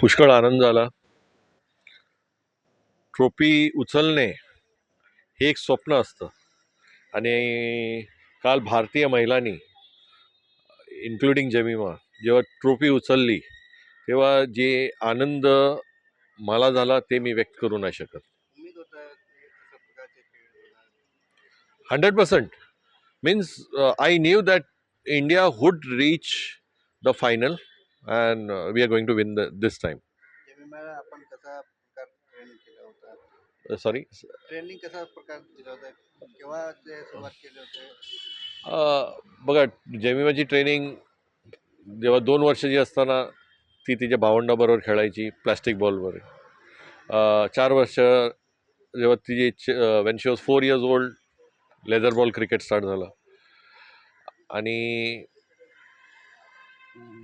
पुष्कळ आनंद झाला. ट्रॉफी उचलणे हे एक स्वप्न असतं. आणि काल भारतीय महिलांनी इन्क्लुडिंग जमीमा जेव्हा ट्रॉफी उचलली तेव्हा जे आनंद मला झाला ते मी व्यक्त करू नाही शकत. Hundred percent. Means I knew that India would reach the final and we are going to win the this time जेमिमाला आपण कसा प्रकार ट्रेनिंग केला होता? सॉरी ट्रेनिंग कसा प्रकार दिला होता? केव्हा ते सुरुवात केले होते? बघा जेमिमाची ट्रेनिंग जेव्हा दोन वर्षाची असताना ती तिच्या भावंडाबरोबर खेळायची प्लॅस्टिक बॉलवर अ, चार वर्ष जेव्हा तिची when she was four years old leather ball cricket start झालं. आणि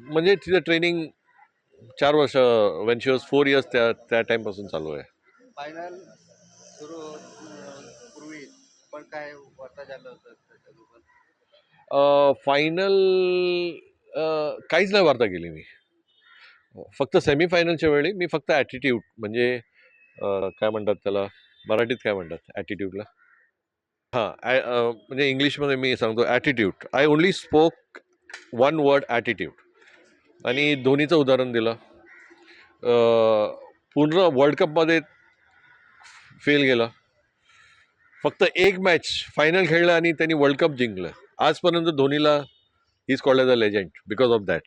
म्हणजे तिचं ट्रेनिंग चार वर्ष when she was four years त्या त्या टाईमपासून चालू आहे. फायनल सुरू अं, पूर्वी पण काय वार्ता झालं होतं त्याच्याबरोबर फायनल काहीच नाही वार्ता केली मी. फक्त सेमीफायनलच्या वेळी मी फक्त ॲटिट्यूड म्हणजे काय म्हणतात त्याला? मराठीत काय म्हणतात? ॲटिट्यूडला हां म्हणजे इंग्लिशमध्ये मी सांगतो attitude I only spoke one word attitude आणि धोनीचं उदाहरण दिलं. पूर्ण वर्ल्ड कपमध्ये फेल गेला. फक्त एक मॅच फायनल खेळलं आणि त्यांनी वर्ल्ड कप जिंकलं. आजपर्यंत धोनीला is called as a legend because of that